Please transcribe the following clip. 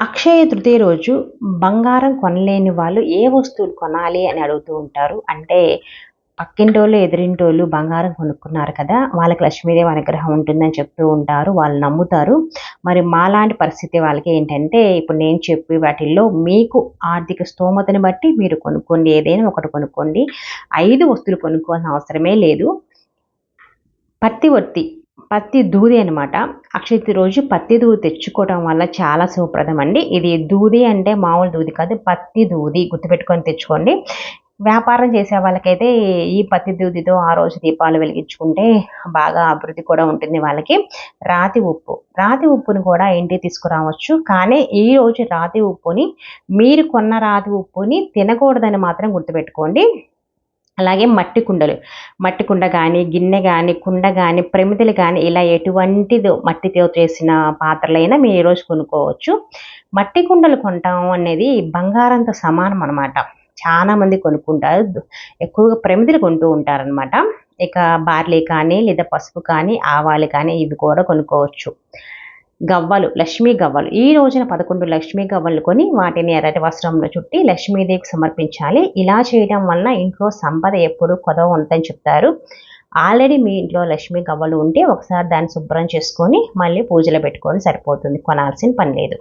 అక్షయ తృతీయ రోజు బంగారం కొనలేని వాళ్ళు ఏ వస్తువులు కొనాలి అని అడుగుతూ ఉంటారు. అంటే పక్కింటోళ్ళు ఎదిరింటోళ్ళు బంగారం కొనుక్కున్నారు కదా వాళ్ళకి లక్ష్మీదేవి అనుగ్రహం ఉంటుందని చెప్తూ ఉంటారు వాళ్ళు నమ్ముతారు. మరి మాలాంటి పరిస్థితి వాళ్ళకి ఏంటంటే ఇప్పుడు నేను చెప్పి వాటిల్లో మీకు ఆర్థిక స్తోమతని బట్టి మీరు కొనుక్కోండి ఏదైనా ఒకటి కొనుక్కోండి. ఐదు వస్తువులు కొనుక్కోవాల్సిన అవసరమే లేదు. పత్తి ఒత్తి పత్తి దూది అనమాట అక్షతి రోజు పత్తి దూది తెచ్చుకోవడం వల్ల చాలా శుభప్రదం అండి. ఇది దూది అంటే మామూలు దూది కాదు పత్తి దూది గుర్తుపెట్టుకొని తెచ్చుకోండి. వ్యాపారం చేసే వాళ్ళకైతే ఈ పత్తి దూదితో ఆ రోజు దీపాలు వెలిగించుకుంటే బాగా అభివృద్ధి కూడా ఉంటుంది వాళ్ళకి. రాతి ఉప్పు. రాతి ఉప్పుని కూడా ఇంటికి తీసుకురావచ్చు. కానీ ఈ రోజు రాతి ఉప్పుని మీరు కొన్న రాతి ఉప్పుని తినకూడదని మాత్రం గుర్తుపెట్టుకోండి. అలాగే మట్టి కుండలు. మట్టి కుండ కానీ గిన్నె కానీ కుండ కానీ ప్రమిదలు కానీ ఇలా ఎటువంటిది మట్టితో చేసిన పాత్రలైనా మీరు ఈరోజు కొనుక్కోవచ్చు. మట్టి కుండలు కొంటాం అనేది బంగారంతో సమానం అనమాట చాలా మంది కొనుక్కుంటారు. ఎక్కువగా ప్రమిదలు కొంటూ ఉంటారనమాట ఇక బార్లీ కానీ లేదా పసుపు కానీ ఆవాలు కానీ ఇవి కూడా కొనుక్కోవచ్చు. గవ్వలు లక్ష్మీ గవ్వలు. ఈ రోజున పదకొండు లక్ష్మీ గవ్వలు కొని వాటిని ఎర్రటి వస్త్రంలో చుట్టి లక్ష్మీదేవికి సమర్పించాలి. ఇలా చేయడం వలన ఇంట్లో సంపద ఎప్పుడు కొదవ ఉందని చెప్తారు. ఆల్రెడీ మీ ఇంట్లో లక్ష్మీ గవ్వలు ఉంటే ఒకసారి దాన్ని శుభ్రం చేసుకొని మళ్ళీ పూజలు పెట్టుకొని సరిపోతుంది. కొనాల్సిన పని లేదు.